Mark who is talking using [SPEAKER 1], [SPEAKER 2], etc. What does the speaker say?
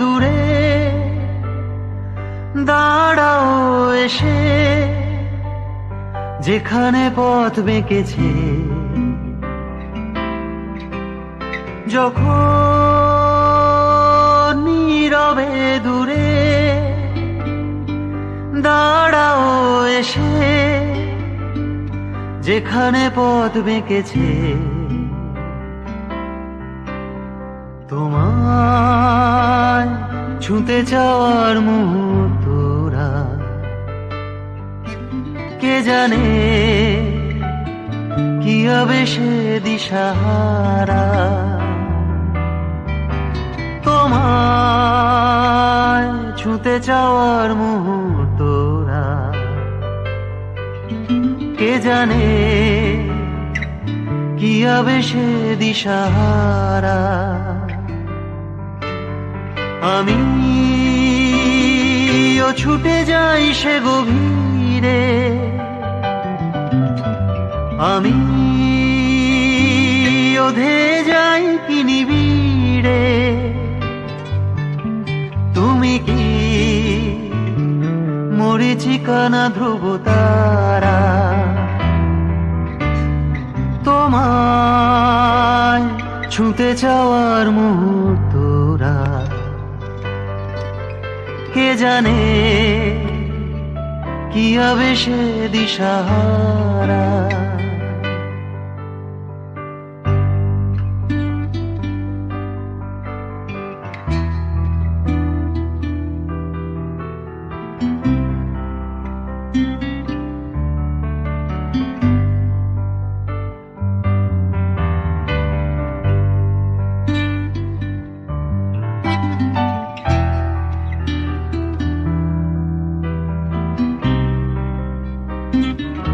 [SPEAKER 1] দূরে দাঁড়াও এসে যেখানে পথ বেঁকেছে যখন এসে যেখানে পথ বেঁকেছে, তোমায় ছুঁতে চাওয়ার মুহূর্তরা কে জানে কি হবে সে দিশাহারা। তোমায় ছুঁতে চাওয়ার মুহূর্তরা কে জানে কি হবে সে দিশাহারা। আমি ও ছুটে যাই সে গভীরে। আমি ওধে যাই কি নিবিড়ে মরিচিকানা ধ্রুব তারা তোমায় ছুঁতে চাওয়ার মুহূর্তরা কে জানে কি সে দিশাহারা। Thank you.